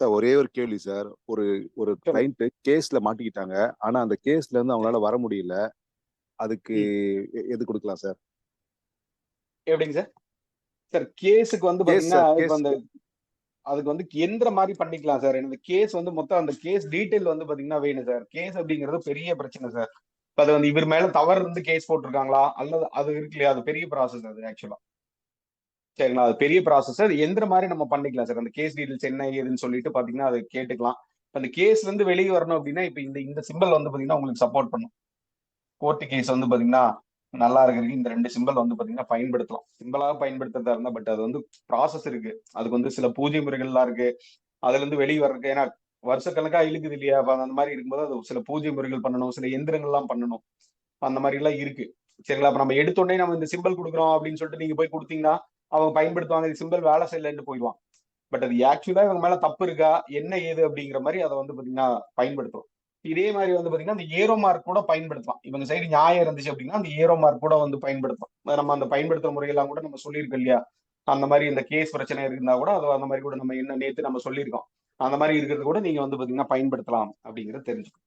Sir ஒரே ஒரு கேள்வி சார். ஒரு ஒரு. கிளைண்ட் கேஸ்ல மாட்டிக்கிட்டாங்க. ஆனா அந்த கேஸ்ல இருந்து அவங்களால வர முடியல. அதுக்கு எது கொடுக்கலாம் சார்? எப்படிங்க சார்? சார் கேஸுக்கு வந்து பாத்தீங்கன்னா சார் அதுக்கு வந்து அதுக்கு வந்து எந்த மாதிரி பண்ணிக்கலாம் சார். எனக்கு கேஸ் வந்து மொத்தம் அந்த கேஸ் டீடைல் வந்து பாத்தீங்கன்னா வேணும் சார். கேஸ் அப்படிங்கிறது பெரிய பிரச்சனை சார். அது வந்து இவர் மேல தவறு இருந்து கேஸ் போட்டிருக்காங்களா? அல்லது அது இருக்கு இல்லையா? அது பெரிய ப்ராசஸ் அது ஆக்சுவலா சரிங்களா? அது பெரிய ப்ராசஸ் அது எந்த மாதிரி நம்ம பண்ணிக்கலாம் சார். அந்த கேஸ் டீடைல்ஸ் என்ன ஏதுன்னு சொல்லிட்டு பாத்தீங்கன்னா அதை கேட்டுக்கலாம். இப்போ அந்த கேஸ்ல இருந்து வெளியே வரணும் அப்படின்னா இப்போ இந்த இந்த சிம்பிள் வந்து பாத்தீங்கன்னா உங்களுக்கு சப்போர்ட் பண்ணும். கோர்ட்டு கேஸ் வந்து பாத்தீங்கன்னா நல்லா இருக்கிறது இந்த ரெண்டு சிம்பிள் வந்து பாத்தீங்கன்னா பயன்படுத்தலாம். சிம்பிளாக பயன்படுத்துறதா இருந்தா பட் அது வந்து ப்ராசஸ் இருக்கு. அதுக்கு வந்து சில பூஜை முறைகள்லாம் இருக்கு. அதுல இருந்து வெளியே வர்றதுக்கு ஏன்னா வருஷக்கணக்கா இழுக்குது இல்லையா? அந்த மாதிரி இருக்கும்போது அது சில பூஜை முறைகள் பண்ணணும் சில எந்திரங்கள்லாம் பண்ணணும். அந்த மாதிரி எல்லாம் இருக்கு. சரிங்களா? அப்ப நம்ம எடுத்தோடனே நம்ம இந்த சிம்பிள் கொடுக்குறோம் அப்படின்னு சொல்லிட்டு நீங்க போய் கொடுத்தீங்கன்னா அவங்க பயன்படுத்துவாங்க இது சிம்பிள் வேலை செய்யலன்னு போயிடுவான். பட் அது ஆக்சுவலா இவங்க மேல தப்பு இருக்கா என்ன ஏது அப்படிங்கிற மாதிரி அதை வந்து பாத்தீங்கன்னா பயன்படுத்தும். இதே மாதிரி வந்து பாத்தீங்கன்னா அந்த ஏரோ மார்க் கூட பயன்படுத்தலாம். இவங்க சைடு நியாயம் இருந்துச்சு அப்படின்னா அந்த ஏரோ மார்க் கூட வந்து பயன்படுத்தலாம் நம்ம அந்த பயன்படுத்துற முறையெல்லாம் கூட நம்ம சொல்லியிருக்கோம் இல்லையா? அந்த மாதிரி இந்த கேஸ் பிரச்சனை இருந்தா கூட அது அந்த மாதிரி கூட நம்ம என்ன நேத்து நம்ம சொல்லியிருக்கோம். அந்த மாதிரி இருக்கிறது கூட நீங்க வந்து பாத்தீங்கன்னா பயன்படுத்தலாம் அப்படிங்கிறத தெரிஞ்சுக்கணும்.